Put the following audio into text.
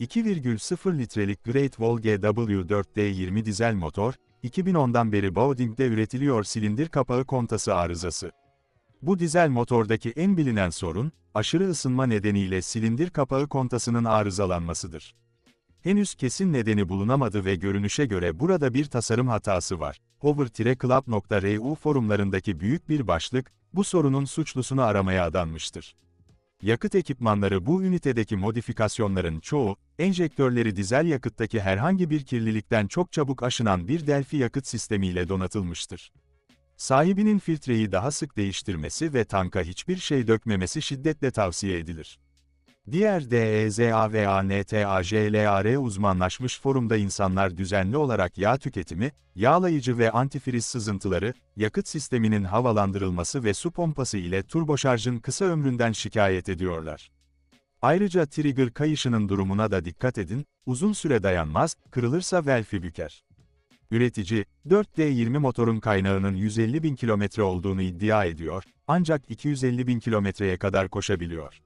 2,0 litrelik Great Wall GW4D20 dizel motor, 2010'dan beri Bauding'de üretiliyor silindir kapağı kontası arızası. Bu dizel motordaki en bilinen sorun, aşırı ısınma nedeniyle silindir kapağı kontasının arızalanmasıdır. Henüz kesin nedeni bulunamadı ve görünüşe göre burada bir tasarım hatası var. Hover-Club.ru forumlarındaki büyük bir başlık, bu sorunun suçlusunu aramaya adanmıştır. Yakıt ekipmanları bu ünitedeki modifikasyonların çoğu, enjektörleri dizel yakıttaki herhangi bir kirlilikten çok çabuk aşınan bir Delphi yakıt sistemiyle donatılmıştır. Sahibinin filtreyi daha sık değiştirmesi ve tanka hiçbir şey dökmemesi şiddetle tavsiye edilir. Diğer E DEZA ANTAJLAR uzmanlaşmış forumda insanlar düzenli olarak yağ tüketimi, yağlayıcı ve antifriz sızıntıları, yakıt sisteminin havalandırılması ve su pompası ile turboşarjın kısa ömründen şikayet ediyorlar. Ayrıca trigger kayışının durumuna da dikkat edin, uzun süre dayanmaz, kırılırsa velfi büker. Üretici, 4D20 motorun kaynağının 150 bin kilometre olduğunu iddia ediyor, ancak 250 bin kilometreye kadar koşabiliyor.